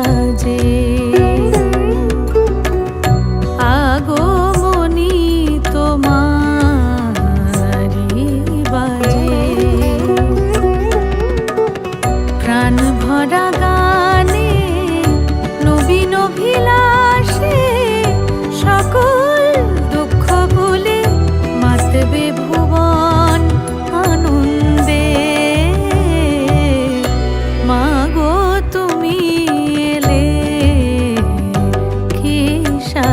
বাজে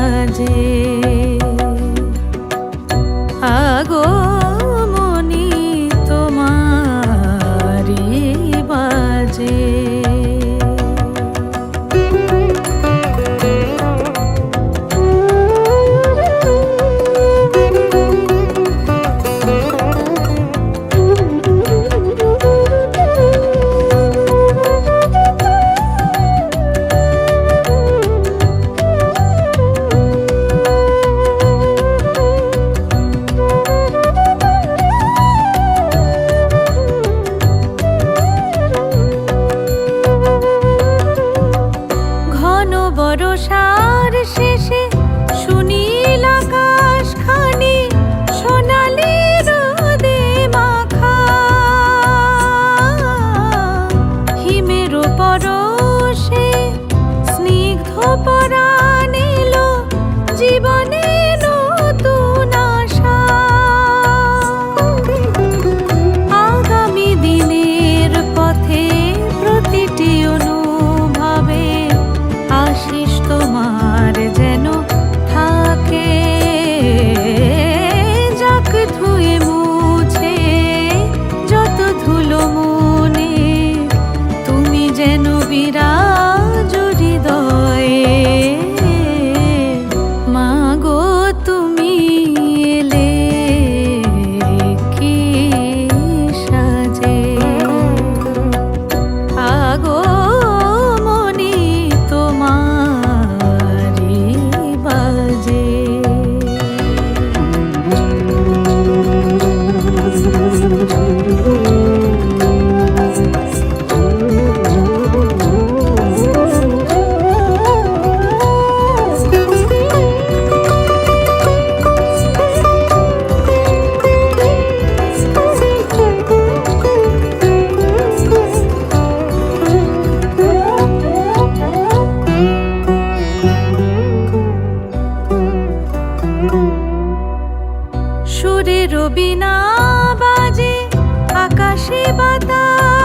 সাজে বেলার শেষে সুনীল আকাশ খানি সোনালি রোদে মাখা। হিমের পরশে স্নিগ্ধ বাতাসে।